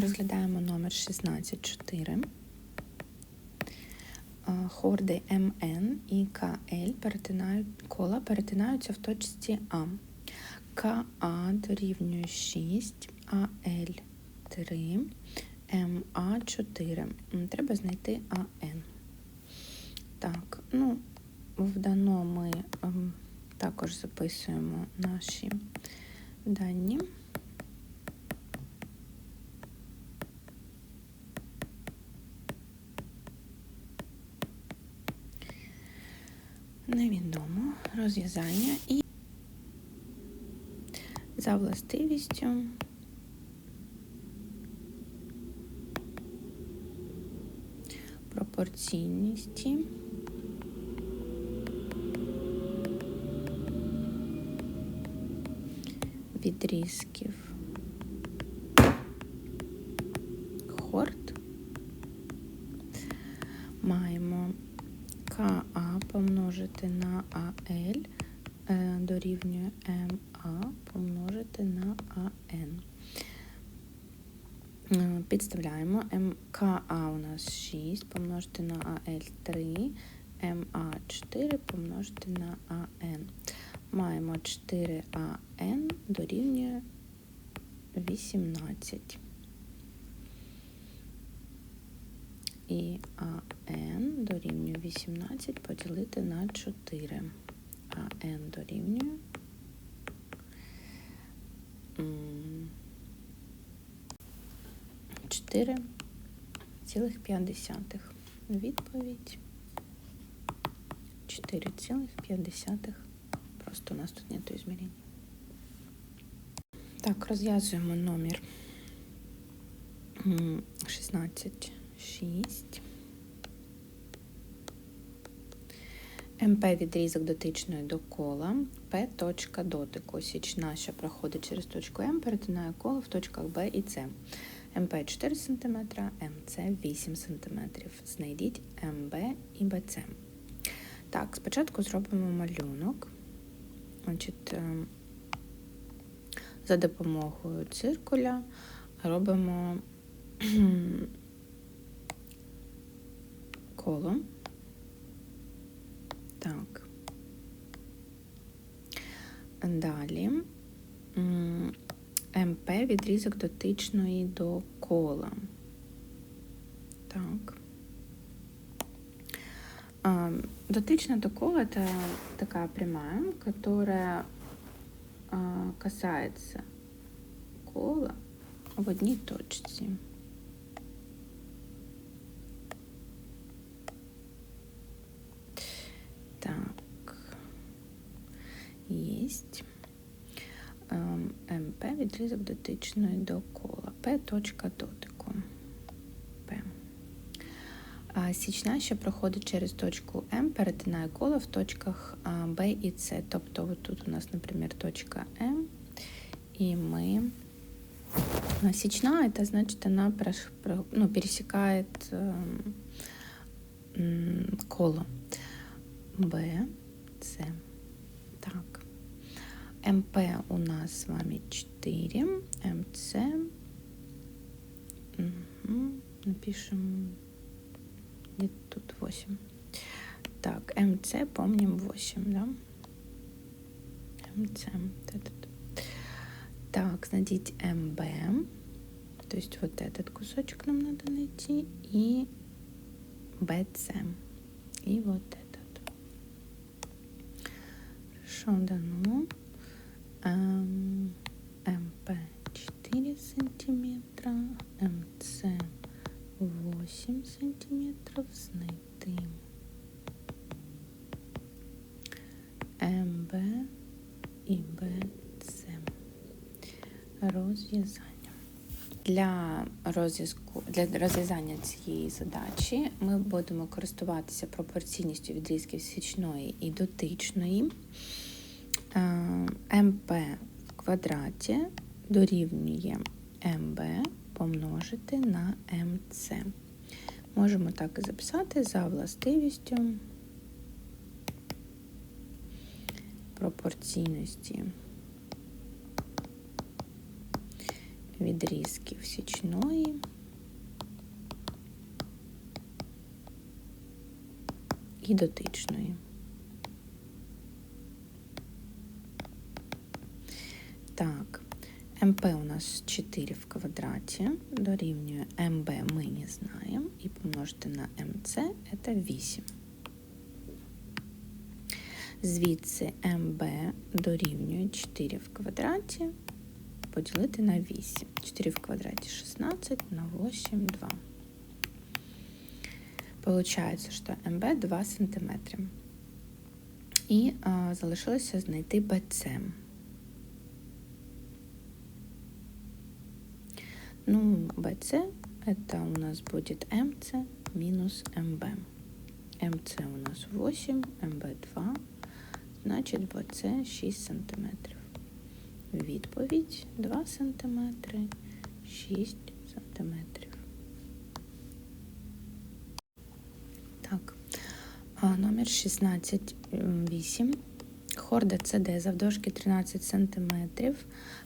Розглядаємо номер 164. Е, Хорди МН і КЛ перетинають, кола перетинаються в точці А. КА дорівнює 6, АЛ 3, МА 4. Треба знайти АН. Так, ну, вдано ми ем, також записуємо наші дані. Невідомо розв'язання і за властивістю пропорційності відрізків хорд маємо Помножити на АЛ е, дорівнює МА помножити на АН. Е, Підставляємо МКА у нас 6 помножити на АЛ 3, МА 4 помножити на АН. Маємо 4АН дорівнює 18. І АН дорівнює 18 поділити на 4. АН дорівнює м, 4,5. Відповідь 4,5. Просто у нас тут нету измерений. Так, розв'язуємо номер 16,6. МП відрізок дотичної до кола, П точка дотику. Січна, що проходить через точку М, перетинає коло в точках Б і С. МП 4 см, МЦ 8 см. Знайдіть МБ і БЦ. Так, спочатку зробимо малюнок. Значить, е, за допомогою циркуля робимо коло. Так. Далі МП відрізок дотичної до кола. Так. А, Дотычно до кола это такая прямая, которая а, касается кола в одній точці. Так, єсть. Ем, МП відрізок дотичної до кола. П точка дотику. П. А Січна, що проходить через точку М, перетинає коло в точках Б і С. Тобто тут у нас, наприклад, точка М, і ми Січна, это значит, она прош- ну, м, коло Б, С. Так. МП у нас с вами 4, МЦ. Мгм. Напишем где тут 8. Так, МЦ помним 8, да? МЦ. Так, найдите МБ. То есть вот этот кусочек нам надо найти. И БЦ. И вот этот. Хорошо, дано. М, МП 4 сантиметра, МЦ 8 сантиметров знайти. МБ і БЦ. Розв'язання. Для розв'язку для розв'язання цієї задачі ми будемо користуватися пропорційністю відрізків січної і дотичної. Е, МП в квадраті дорівнює МБ помножити на МЦ. Можемо так і записати за властивістю пропорційності відрізків січної і дотичної. Так, МП у нас 4 в квадраті, дорівнює МБ ми не знаємо, і помножити на МЦ це 8. Звідси МБ дорівнює 4 в квадраті поділити на 8. 4 в квадраті 16 на 8 2. Получається, що МБ 2 см. І а, залишилося знайти БЦ. Ну, BC это у нас будет MC минус MB. MC у нас 8, MB 2, значить BC 6 см. Відповідь 2 см, 6 см. Так, номер 16,8. Хорда CD завдовжки 13 см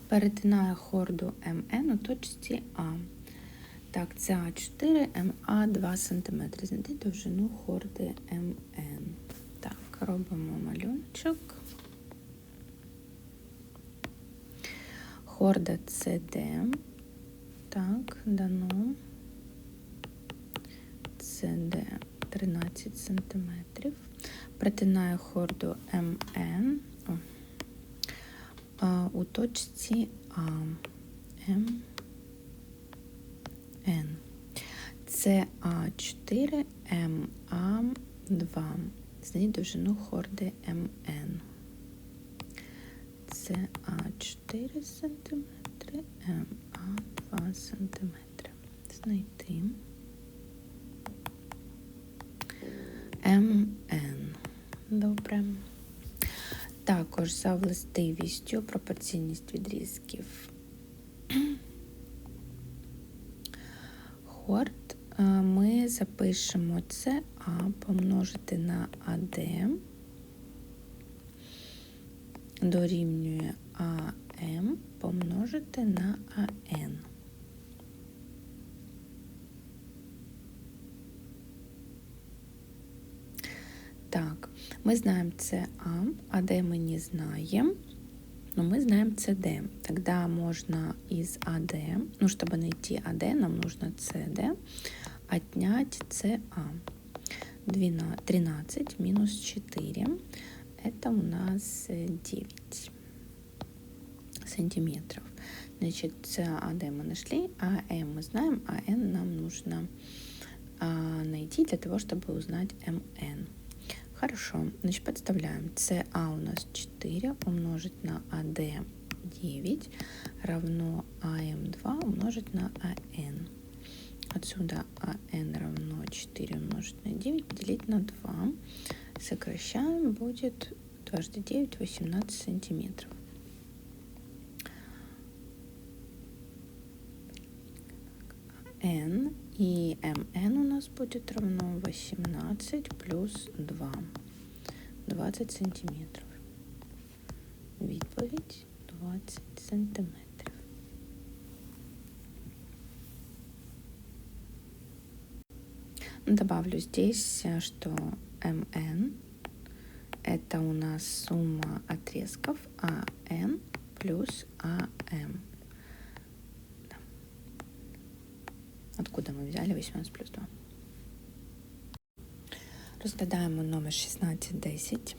перетинає хорду МН у точці А. Так, це А4, МА 2 см. Знайти довжину хорди МН. Так, робимо малюночок. Хорда СД. Так, дано. СД 13 см. Притинає хорду МН у точці А. М. Н. Це А4, МА 2. Знайдіть довжину хорди МН. Це А4 см, МА 2 см. Знайти. МН. Добре. Також за властивістю пропорційність відрізків. Хорд ми запишемо це А помножити на АД дорівнює АМ помножити на АН. Так, мы знаем СА, АД мы не знаем, но мы знаем СД. Тогда можно из АД, ну, чтобы найти АД, нам нужно СД, отнять СА. 13 минус 4, это у нас 9 сантиметров. Значит, АД мы нашли, а М мы знаем, а Н нам нужно а, найти для того, чтобы узнать МН. Хорошо, значит, подставляем. СА у нас 4 умножить на АД 9 равно АМ2 умножить на АН. Отсюда АН равно 4 умножить на 9 поделить на 2. Сокращаем, будет дважды 9, 18 сантиметров. N и mn у нас будет равно 18 плюс 2. 20 сантиметров. Відповідь 20 сантиметров. Добавлю здесь, что mn это у нас сумма отрезков АН плюс АМ. Откуда ми взяли 18 плюс 2? Розглядаємо номер 1610.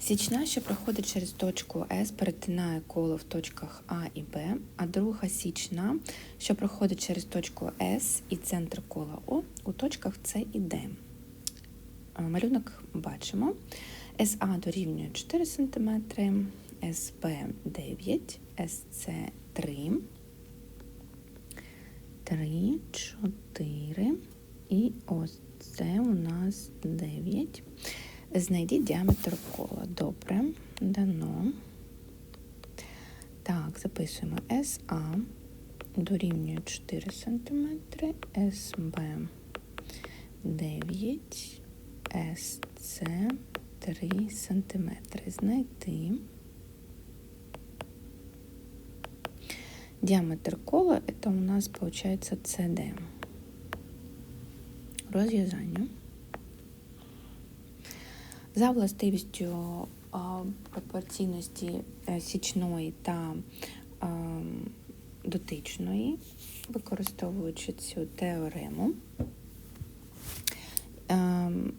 Січна, що проходить через точку С, перетинає коло в точках А і Б, а друга січна, що проходить через точку С і центр кола О у точках С і Д. Малюнок бачимо. СА дорівнює 4 см, СБ 9, СЦ 3, 3, 4 і ось це у нас 9. Знайдіть діаметр кола. Добре, дано. Так, записуємо СА дорівнює 4 см, СБ 9, СЦ 3 см. Знайти Диаметр кола это у нас получается CD. Розв'язання. За властивістю пропорційності е, січної та дотичної, використовуючи цю теорему, ем,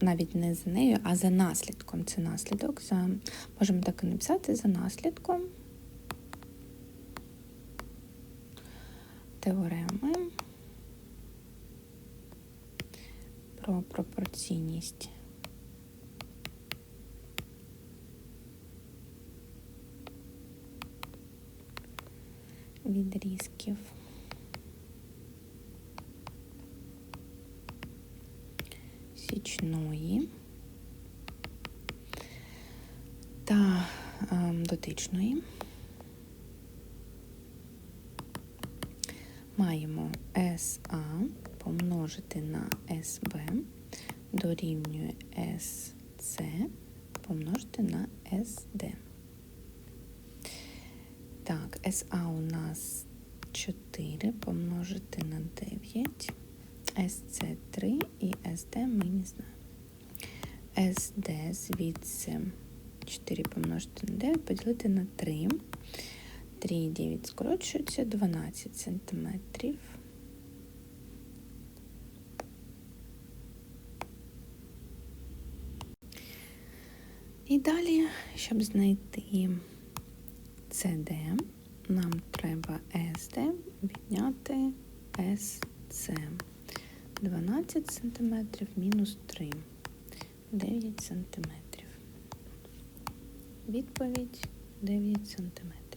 навіть не за нею, а за наслідком. Це наслідок. За, Можемо так і написати за наслідком теореми про пропорційність. Відрізків. Січної та е, дотичної. Маємо SA помножити на SB дорівнює SC помножити на SD. Так, SA у нас 4 помножити на 9, SC 3 і SD ми не знаємо. SD звідси 4 помножити на 9 поділити на 3. 3 і 9 скорочується 12 сантиметрів. І далі, щоб знайти CD, нам треба SD відняти SC. 12 см мінус 3, 9 см. Відповідь 9 см.